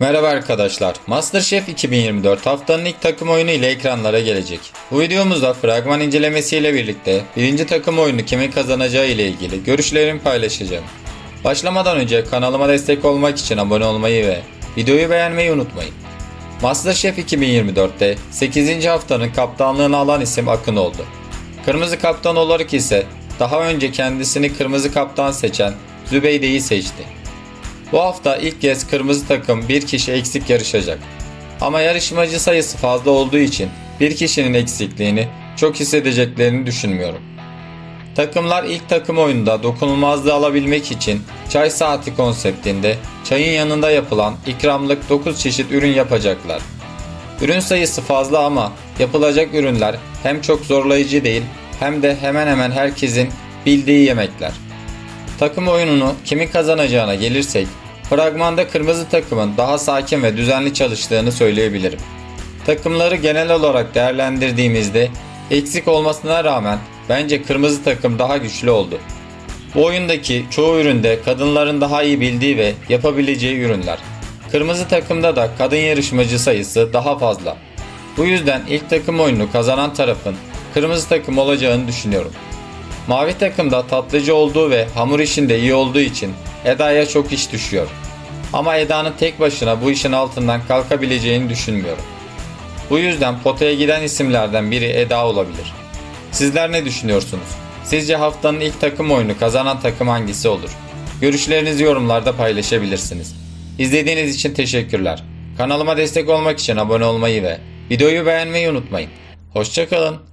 Merhaba arkadaşlar. MasterChef 2024 haftanın ilk takım oyunu ile ekranlara gelecek. Bu videomuzda fragman incelemesiyle birlikte birinci takım oyunu kimin kazanacağı ile ilgili görüşlerimi paylaşacağım. Başlamadan önce kanalıma destek olmak için abone olmayı ve videoyu beğenmeyi unutmayın. MasterChef 2024'te 8. haftanın kaptanlığını alan isim Akın oldu. Kırmızı kaptan olarak ise daha önce kendisini kırmızı kaptan seçen Zübeyde'yi seçti. Bu hafta ilk kez kırmızı takım bir kişi eksik yarışacak. Ama yarışmacı sayısı fazla olduğu için bir kişinin eksikliğini çok hissedeceklerini düşünmüyorum. Takımlar ilk takım oyununda dokunulmazlığı alabilmek için çay saati konseptinde çayın yanında yapılan ikramlık 9 çeşit ürün yapacaklar. Ürün sayısı fazla ama yapılacak ürünler hem çok zorlayıcı değil hem de hemen hemen herkesin bildiği yemekler. Takım oyununu kimin kazanacağına gelirsek, fragmanda kırmızı takımın daha sakin ve düzenli çalıştığını söyleyebilirim. Takımları genel olarak değerlendirdiğimizde eksik olmasına rağmen bence kırmızı takım daha güçlü oldu. Bu oyundaki çoğu üründe kadınların daha iyi bildiği ve yapabileceği ürünler. Kırmızı takımda da kadın yarışmacı sayısı daha fazla. Bu yüzden ilk takım oyununu kazanan tarafın kırmızı takım olacağını düşünüyorum. Mavi takımda tatlıcı olduğu ve hamur işinde iyi olduğu için Eda'ya çok iş düşüyor. Ama Eda'nın tek başına bu işin altından kalkabileceğini düşünmüyorum. Bu yüzden potaya giden isimlerden biri Eda olabilir. Sizler ne düşünüyorsunuz? Sizce haftanın ilk takım oyunu kazanan takım hangisi olur? Görüşlerinizi yorumlarda paylaşabilirsiniz. İzlediğiniz için teşekkürler. Kanalıma destek olmak için abone olmayı ve videoyu beğenmeyi unutmayın. Hoşçakalın.